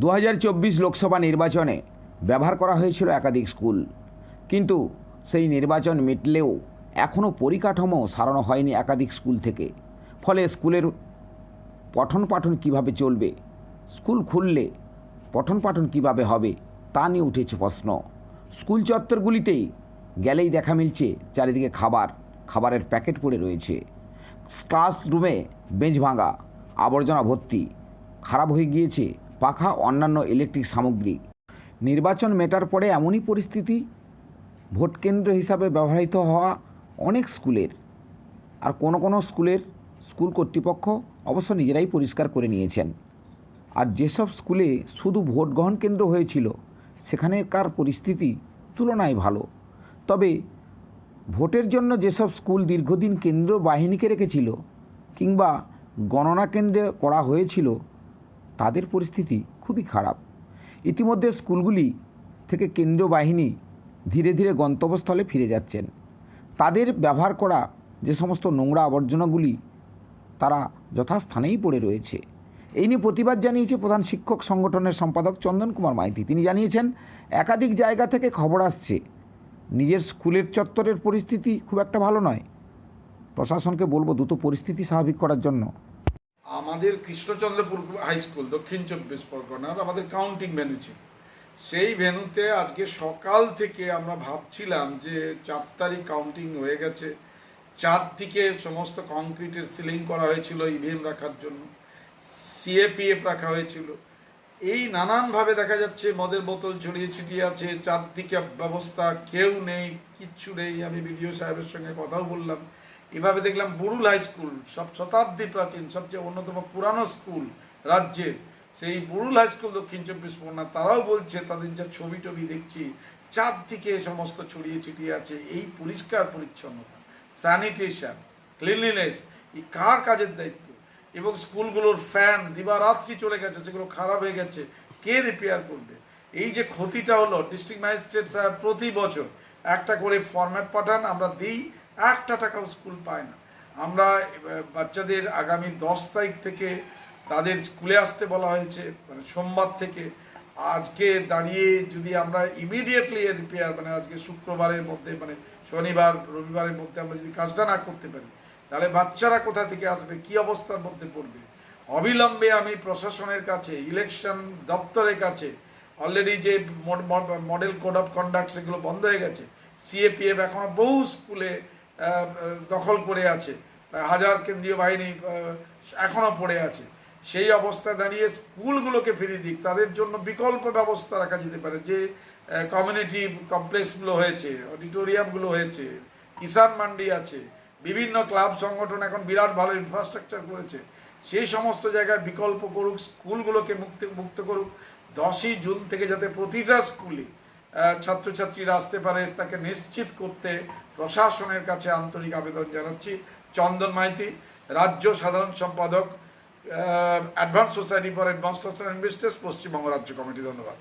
দু হাজার চব্বিশ লোকসভা নির্বাচনে ব্যবহার করা হয়েছিল একাধিক স্কুল। কিন্তু সেই নির্বাচন মিটলেও এখনও পরিকাঠামো সারানো হয়নি একাধিক স্কুল থেকে। ফলে স্কুলের পঠন পাঠন কীভাবে চলবে? স্কুল খুললে পঠন পাঠন কীভাবে হবে? তা নিয়ে উঠেছে প্রশ্ন। স্কুল চত্বরগুলিতেই গেলেই দেখা মিলছে চারিদিকে খাবার, খাবারের প্যাকেট পড়ে রয়েছে। ক্লাসরুমে বেঞ্চ ভাঙা, আবর্জনা ভর্তি, খারাপ হয়ে গিয়েছে পাখা অন্যান্য ইলেকট্রিক সামগ্রী। নির্বাচন মেটার পরে এমনই পরিস্থিতি, ভোট কেন্দ্র হিসাবে ব্যবহৃত হওয়া অনেক স্কুলের। আর কোনো কোনো স্কুলের স্কুল কর্তৃপক্ষ অবশ্য নিজেরাই পরিষ্কার করে নিয়েছেন। আর যেসব স্কুলে শুধু ভোট গ্রহণ কেন্দ্র হয়েছিল, সেখানেকার পরিস্থিতি তুলনায় ভালো। তবে ভোটের জন্য যেসব স্কুল দীর্ঘদিন কেন্দ্র বাহিনীকে রেখেছিল কিংবা গণনা কেন্দ্রে করা হয়েছিল তাদের পরিস্থিতি খুবই খারাপ। ইতিমধ্যে স্কুলগুলি থেকে কেন্দ্র বাহিনী ধীরে ধীরে গন্তব্যস্থলে ফিরে যাচ্ছেন। তাদের ব্যবহার করা যে সমস্ত নোংরা আবর্জনাগুলি, তারা যথাস্থানেই পড়ে রয়েছে। এই নিয়ে প্রতিবাদ জানিয়েছে প্রধান শিক্ষক সংগঠনের সম্পাদক চন্দন কুমার মাইতি। তিনি জানিয়েছেন, একাধিক জায়গা থেকে খবর আসছে, নিজের স্কুলের চত্বরের পরিস্থিতি খুব একটা ভালো নয়। প্রশাসনকে বলব, দ্রুত পরিস্থিতি স্বাভাবিক করার জন্য। আমাদের কৃষ্ণচন্দ্রপুর হাই স্কুল দক্ষিণ চব্বিশ পরগনার আমাদের কাউন্টিং ভেন্যু ছিল। সেই ভেন্যুতে আজকে সকাল থেকে আমরা ভাবছিলাম যে চার তারিখ কাউন্টিং হয়ে গেছে। চারদিকে সমস্ত কংক্রিটের সিলিং করা হয়েছিল ইভিএম রাখার জন্য সিএপিএফ রাখা হয়েছিল। এই নানানভাবে দেখা যাচ্ছে, মদের বোতল ছড়িয়ে ছিটিয়ে আছে, চারদিকে ব্যবস্থা কেউ নেই, কিচ্ছু নেই। আমি বিডিও সাহেবের সঙ্গে কথাও বললাম। এভাবে দেখলাম বুরুল হাই স্কুল, সব শতাব্দী প্রাচীন, সবচেয়ে অন্যতম পুরানো স্কুল রাজ্যের। সেই বুরুল হাই স্কুল দক্ষিণ চব্বিশ পরগনা, তারাও বলছে, তাদের যা ছবি টবি দেখছি, চারদিকে সমস্ত ছড়িয়ে ছিটিয়ে আছে এই পরিষ্কার পরিচ্ছন্নতা। স্যানিটেশন ক্লিনলিনেস এই কার কাজের দায়িত্ব? এবং স্কুলগুলোর ফ্যান দিবারাত্রি চলে গেছে, সেগুলো খারাপ হয়ে গেছে, কে রিপেয়ার করবে? এই যে ক্ষতিটা হলো ডিস্ট্রিক্ট ম্যাজিস্ট্রেট সাহেব প্রতি বছর একটা করে ফরম্যাট পাঠান, আমরা দিই একটা টাকাও স্কুল পায় না। আমরা বাচ্চাদের আগামী দশ তারিখ থেকে তাদের স্কুলে আসতে বলা হয়েছে মানে সোমবার থেকে। আজকে দাঁড়িয়ে যদি আমরা ইমিডিয়েটলি এর রিপেয়ার মানে আজকে শুক্রবারের মধ্যে মানে শনিবার, রবিবারের মধ্যে আমরা যদি কাজটা না করতে পারি, তাহলে বাচ্চারা কোথা থেকে আসবে, কি অবস্থার মধ্যে পড়বে? অবিলম্বে আমি প্রশাসনের কাছে ইলেকশন দপ্তরের কাছে অলরেডি যে মডেল কোড অফ কন্ডাক্ট সেগুলো বন্ধ হয়ে গেছে সিএপিএফ এখনও বহু স্কুলে দখল করে আছে। হাজার কেন্দ্রীয় বাহিনী আহ, এখনও পড়ে আছে। সেই অবস্থায় দাঁড়িয়ে স্কুলগুলোকে ফিরিয়ে দিক তাদের জন্য বিকল্প ব্যবস্থা রাখা যেতে পারে। যে কমিউনিটি কমপ্লেক্সগুলো হয়েছে অডিটোরিয়ামগুলো হয়েছে কিষাণ মান্ডি আছে বিভিন্ন ক্লাব সংগঠন এখন বিরাট ভালো ইনফ্রাস্ট্রাকচার করেছে। সেই সমস্ত জায়গায় বিকল্প করুক স্কুলগুলোকে মুক্তি মুক্ত করুক। দশই জুন থেকে যাতে প্রতিটা স্কুলে ছাত্রছাত্রীরা আসতে পারে, তাকে নিশ্চিত করতে প্রশাসনের কাছে আন্তরিক আবেদন জানাচ্ছি। চন্দন মাইতি, রাজ্য সাধারণ সম্পাদক advance society for advance investors Paschimbanga রাজ্য কমিটি, ধন্যবাদ।